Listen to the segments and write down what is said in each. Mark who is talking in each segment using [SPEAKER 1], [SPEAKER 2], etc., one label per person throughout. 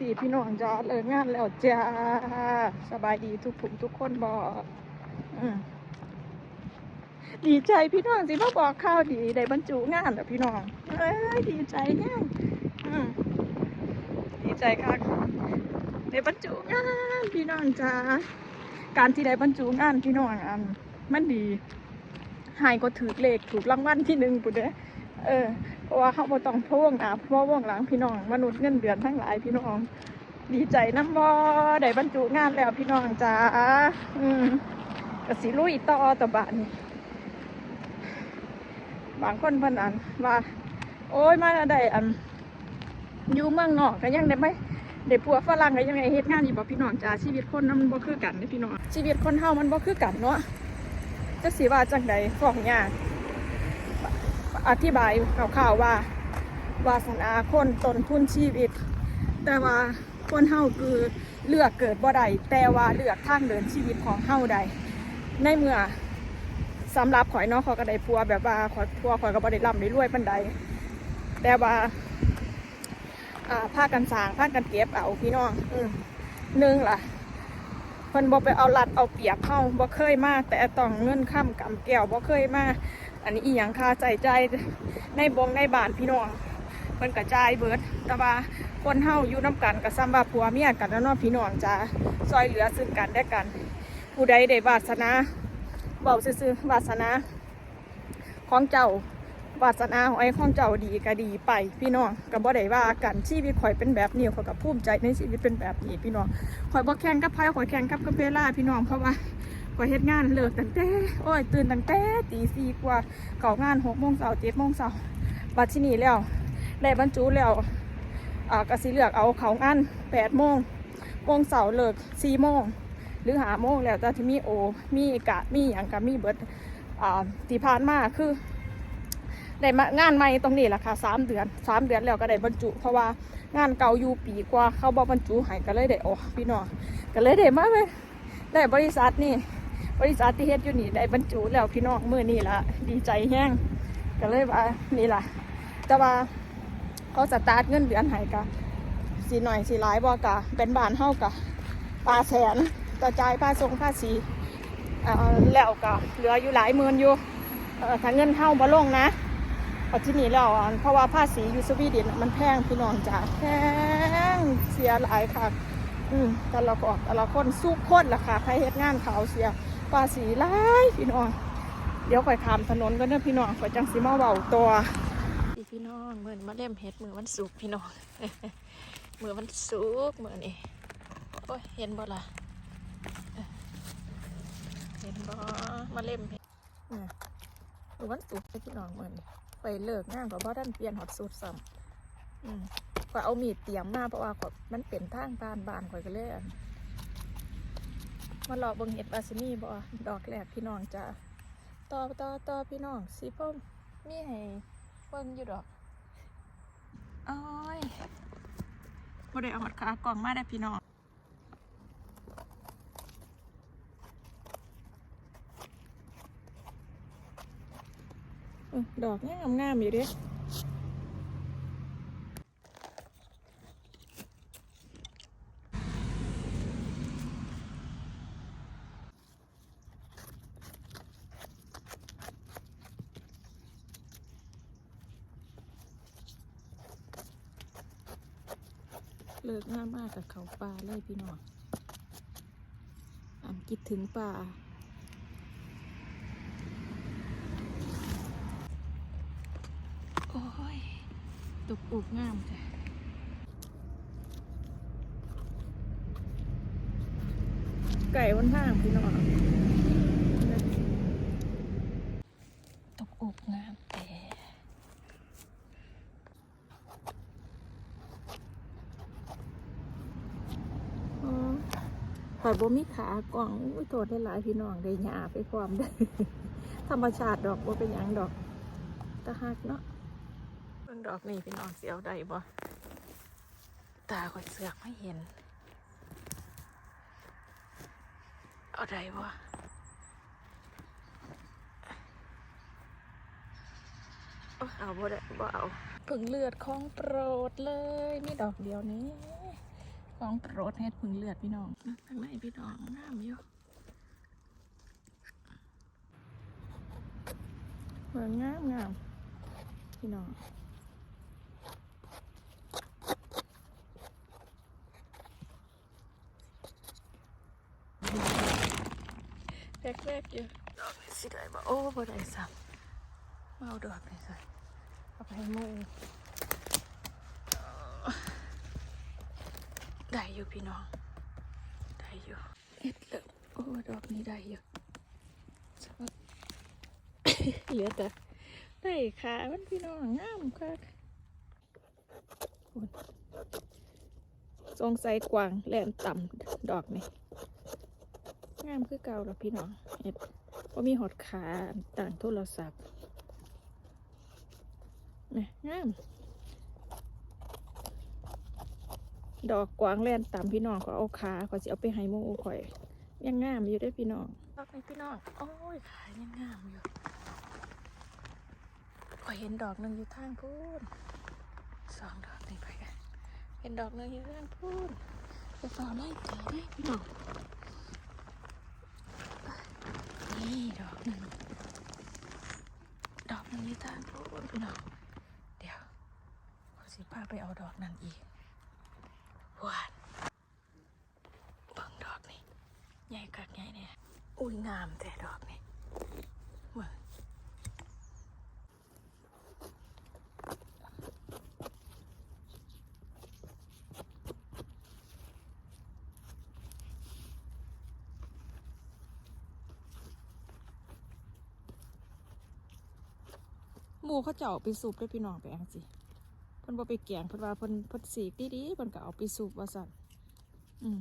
[SPEAKER 1] ดีพี่น้องจ้าเลิกงานแล้วจ้า สบายดีทุกผู้ทุกคนบอกอดีใจพี่น้องสิมาบอกข่าวดีได้บรรจุงานแล้วพี่น้องเอ้ยดีใจแน่อืมดีใจค่ะได้บรรจุงานพี่น้องจ้าการที่ได้บรรจุงานพี่น้องอันมันดีหายก็ถือเลขถูกรางวัลที่หนึ่งปุ๊เด้อ เออ เพราะว่าเขาบ่ต้องพะวงหน้าเพราะว่วงหลังพี่น้อง มนุษย์เงินเดือนทั้งหลายพี่น้อง ดีใจน้ำบ่ได้บรรจุงานแล้วพี่น้องจ้าอืมกสิลุยต่อต่อบานบางคนพนอันว่า โอ้ยมาได้อันอยู่เมืองนอกก็ยังได้ไหมได้ผัวฝรั่งก็ยังไงเฮ็ดงานอยู่บ่พี่น้องจ้าชีวิตคนนั้นมันบ่คือกันเด้อพี่น้องชีวิตคนเฮามันบ่คือกันเนาะจักสิว่าจังใดฟ้องยาก อธิบายข่าวๆว่าวาสนาคนตนทุนชีวิต แต่ว่าคนเฮาคือเลือกเกิดบ่ได้แต่ว่าเลือกทางเดินชีวิตของเฮาได้ในเมื่อสำหรับข่อยเนาะข่อยก็ได้พัวแบบว่าข่อยพัวข่อยก็บ่ได้ร่ำได้รวยปานใดแต่ว่าอ่าพากันสร้างพากันเก็บเอาพี่น้องอืมหนึ่งล่ะเพิ่นบ่ไปเอารัดเอาเปรียบเฮาบ่เคยมาแต่ต้องเงินค้ำกำแก้วบ่เคยมา อันนี้อีหยังค่าใจใจในบงในบ้านพี่น้องเพิ่นกระจายเบิดแต่ว่าคนเฮาอยู่น้ำกันกับซ้ำว่าผัวเมียกันแล้วนาะพี่น้องจ้าซอยเหลือซึ่งกันและกัน ผู้ใดได้วาสนาเบาซื่อๆวาสนาของเจ้าวาสนาของไอ้ของเจ้าดีก็ดีไป พี่น้องก็บ่ได้ว่ากันชีวิตข่อยเป็นแบบนี้ข่อยก็ภูมิใจในชีวิตเป็นแบบนี้พี่น้องข่อยบ่แข่งกับไผข่อยแข่งกับกับเวลาพี่น้องเพราะว่า ก็เฮ็ดงานเลิกตั้งแต่โอ้ยตื่นตั้งแต่ตีสี่กว่าเข้างานหกโมงเช้าเจ็ดโมงเช้าบัดที่นี่แล้วได้บรรจุแล้วอ่าก็สิเลือกเอาเขางานแปดโมงโมงเสาร์เลิกสี่โมงหรือหาโมงแล้วแต่ที่มีโอมีกะมีอย่างกับมีเบิดอ่าที่ผ่านมากคือได้มางานใหม่ตรงนี้แหละค่ะสามเดือนสามเดือนแล้วก็ได้บรรจุ เพราะว่างานเก่าอยู่ปีกว่าเขาบอกบรรจุให้ก็เลยได้ออกพี่น้องก็เลยได้มาเลยได้บริษัทนี่ บริษัทที่เฮ็ดอยู่นี่ได้บรรจุแล้วพี่น้องมือนี่ละดีใจแห้งก็เลยว่านี่ละแต่ว่าเขาสตาร์ทเงินเดือนให้กะสีหน่อยสีหลายบ่กะเป็นบานเฮากะปลาแสนต่อจ่ายภาทรงภาษีแล้วก็เหลืออยู่หลายหมื่นอยู่ถ้าเงินเฮาบ่ลงนะเอาที่นี่แล้วเพราะว่าภาษีอยู่สวีเดนมันแพงพี่น้องจ้าแพงเสียหลายค่ะ อืมแต่ละก็แต่ละคนสู้คนล่ะค่ะใครเฮ็ดงานเขาเสียาษีหลายพี่น้อง เดี๋ยวข่อยข้ามถนนกันเด้อพี่น้องข่อยจังสิมาเว้าตัวพี่น้องมื้อนี้มาเล่มเฮ็ดมื้อวันศุกร์พี่น้องมื้อวันศุกร์มื้อนี้โอ้ยเห็นบ่ล่ะเอ้อเห็นบ่มาเล่มเฮ็ดอืมมื้อวันศุกร์เด้อพี่น้องมื้อนี้ข่อยเลิกงานก็บ่ทันเปลี่ยนฮอดสูตรซ้ำอืมข่อยเอามีดเตรียมมาเพราะว่าข่อยมันเป็นทางผ่านบ้านข่อยก็เลยอั่น มาหลอกเบิ่งเห็ดบาซิมีบ่ดอกแรกพี่น้องจ้าต่อต่อต่อพี่น้องสิพ่มมีให้เบิ่งอยู่ดอกอ้อยบ่ได้เอาหมดขากล่องมาได้พี่น้องอื้อดอกงามงามๆอยู่เด้ เลิกงานมากกับเขาป่าเลยพี่น้องอันคิดถึงป่าโอ้ยตกอุกงามจ้ะไก่บนห้างพี่น้องตกอุกงามแต่ อ๋อข่อย บ่มีขากล่องอุ้ยโทษได้หลายพี่น้องได้หยาไปพร้อมได้ ธรรมชาติดอกบ่เป็นหยังดอกตะหักเนาะเบิ่งดอกนี่พี่น้องเสียวได้บ่ตาข่อยเสือกไม่เห็น เอาได้บ่โอ้เอาบ่ได้บ่เอาผึ่งเลือดของโปรดเลย มีดอกเดียวนี้ ของโปรดเฮ็ดพึ่งเลือดพี่น้องทางในพี่น้องงามอยู่เหมือนงามงามพี่น้องแรกๆอยู่ดอกนี้สิได้บ่โอ้บ่ได้ซ้ำมาเอาดอกนี่ใส่เอาไปให้หมู ได้อยู่พี่น้อง ได้อยู่เอ็ดเลยโอ้ดอกนี้ได้อยู่เหลือแต่ได้ขามันพี่น้องงามค่ะทรงใส่กวางแหลมต่ำดอกนี่งามคือเก่าแล้วพี่น้องเอ็ดว่ามีหอดขาต่างโทรศัพท์นี่งาม ดอกกวางแล่นตามพี่น้องก็เอาขาก็สิเอาไปให้มูข่อยยังงามอยู่ได้พี่น้องดอกนี้พี่น้อง โอ้ยขายังงามอยู่ข่อยเห็นดอกหนึ่งอยู่ทางพูนสองดอกนี่ไปกันเห็นดอกหนึ่งอยู่ทางพูนไปต่อไล่เจอได้พี่น้องนี่ดอกหนึ่งดอกหนึ่งอยู่ทางพูนพี่น้องเดี๋ยวขอสิพาไปเอาดอกนั้นอีก วานเบิ่งดอกนี่ใหญ่กักใหญ่เนี่ยอุ้ยงามแต่ดอกนี่เบิ่งหมูเขาเจาะไปสูบด้วยพี่น้องไปอังสิ พิ่นบ่ไปแกงเพิ่นว่าเพิ่นเพิ่นสีดีๆเพิ่นก็เอาไปสูบว่าซั่นอืม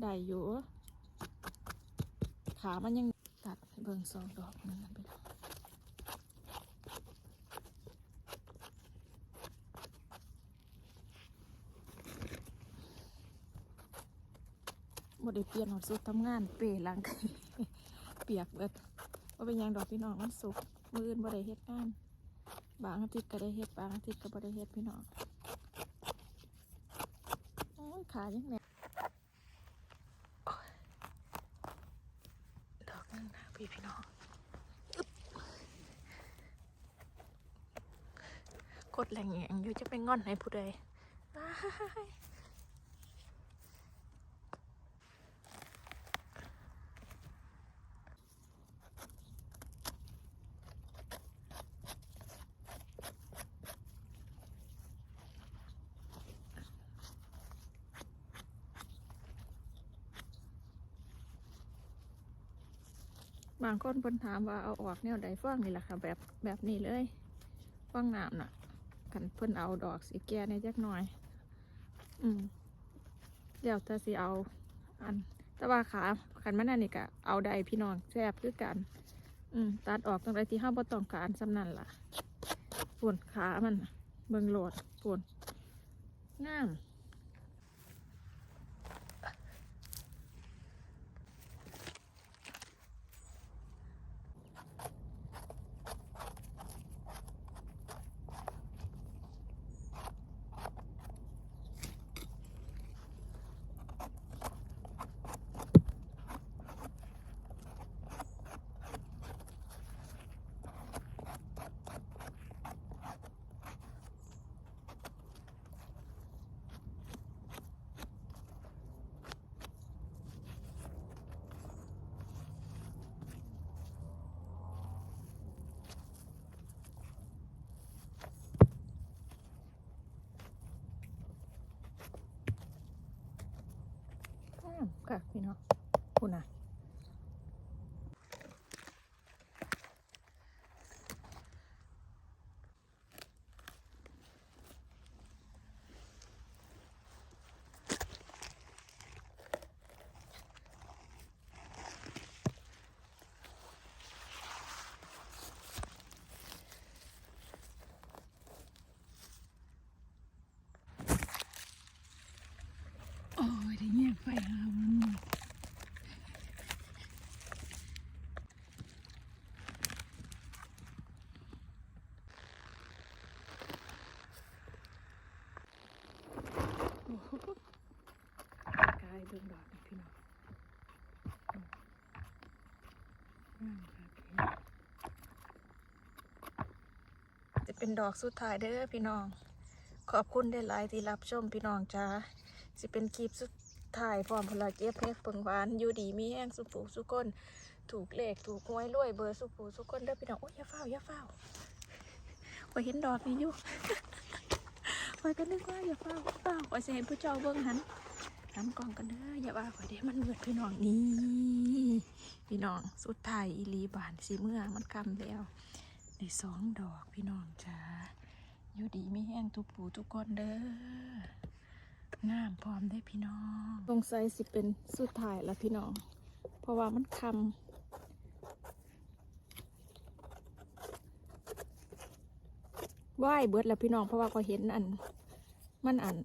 [SPEAKER 1] ได้อยู่ขามันยังตัดเบิ่งสองดอกนั่นนะไปดอกบ่ได้เปลี่ยนหอดสุดทำงานเปรลังเปียกเบิดว่าเป็นยังดอกพี่น้องมันสุกมืออื่นบ่ได้เฮ็ดงาน บางอาทิตย์ก็ได้เฮ็ดบางอาทิตย์ก็บ่ได้เฮ็ดพี่น้องโอ้ยขายังแหนโอ้ยดอกนึงนะพี่พี่น้องกดแรงแงอยู่จะไป็นงอนให้ผู้ใด บางคนเพิ่นถามว่าเอาออกแนวใดฟังนี่แหละค่ะแบบแบบนี้เลยฟังน้ำน่ะกันเพิ่นเอาดอกสีแก่ในจักหน่อย อืมเดี๋ยวจะสิเอา อัน แต่ว่าขาขันมันอันนี้ก็เอาได้พี่น้องแซ่บคือกัน อืมตัดออกตรงใดที่ห้าบ่ต้องการสำนันล่ะปุ่นขามันเบิ่งโหลดปุ่นงาม งามค่ะพี่น้องคุณน่ะ โอ้ยได้เงียบไฟหามัน โอ้โหายเบิ่งดอกนี่พี่น้องจะเป็นดอกสุดท้ายเด้อพี่น้อง ขอบคุณได้หลายที่รับชมพี่น้องจ้าสิเป็นคลิปสุดท้ายพร้อมพลาเก็บเพชรเปิงหวานอยู่ดีมีแห้งสุปูสุก้นถูกเลขถูกหวยรวยเบอร์สุปูสุก้นเด้อพี่น้องโอ้ยอย่าเฝ้าอย่าเฝ้าไปเห็นดอกนี่อยู่ อยก็นึกว่าอย่าเฝ้าอย่าเฝ้าคอยจะเห็นผู้เจ้าเบิ้งหันหันกล่องกันเด้ออย่าว่าคอยเด้มันเมือดพี่น้องนี่พี่น้องสุดท้ายอีลีบานสีเมื่อมันคำแล้วในสองดอกพี่น้องจ้าอยู่ดีไม่แห้งทุกปูทุกคนเด้องามพร้อมได้พี่น้องสงสัยสิเป็นสุดท้ายแล้วพี่น้อง เพราะว่ามันคำ ว่ายเบิดแล้วพี่น้องเพราะว่าก็เห็นอัน มันอัน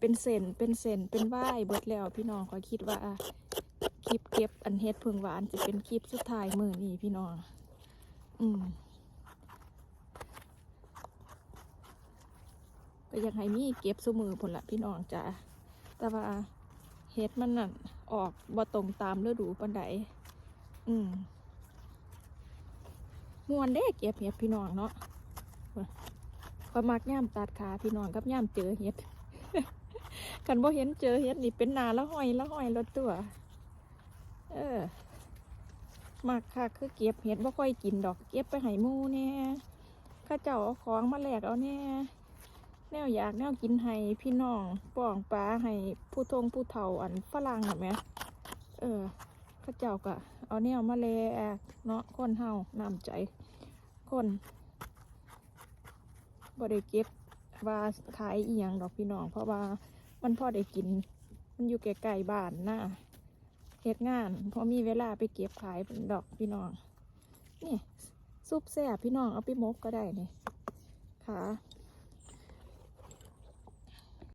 [SPEAKER 1] เป็นเส้นเป็นเส้นเป็นว่ายเบิดแล้วพี่น้องก็คิดว่าคลิปเก็บอันเฮ็ดเพิ่งหวานจะเป็นคลิปสุดท้ายมือนี้พี่น้อง อืมก็ยังให้มีเก็บสมือผลละพี่น้องจ้ะแต่ว่าเฮ็ดมันนั่นออกบ่ตรงตามฤดูปันใดอืมมวนเด้เก็บเห็ดพี่น้องเนาะ พอมักย่ามตัดขาพี่น้องกับย่ามเจอเห็ดกันบ่เห็นเจอเห็ดนี่เป็นนาละห้อยละห้อยรถตัว เออมักค่ะคือเก็บเห็ดบ่ค่อยกินดอก เก็บไปให้มูแน่เข้าเจ้าเอาของมาแลกเอาแน่แนวอยากแนวกินให้พี่น้องป้องปลาให้ผู้ทงผู้เฒ่าอันฝรั่งเห็นไหมเออข้าเจ้าก็เอาแนวมาแลกเนาะคนเฮาน้ำใจคน บ่ได้เก็บว่าขายอีหยังดอกพี่น้องเพราะว่ามันพอได้กิน มันอยู่ใกล้ๆบ้านนะเฮ็ดงานพอมีเวลาไปเก็บขายดอกพี่น้องนี่ซุปแซ่บพี่น้องเอาไปมกก็ได้นี่ขา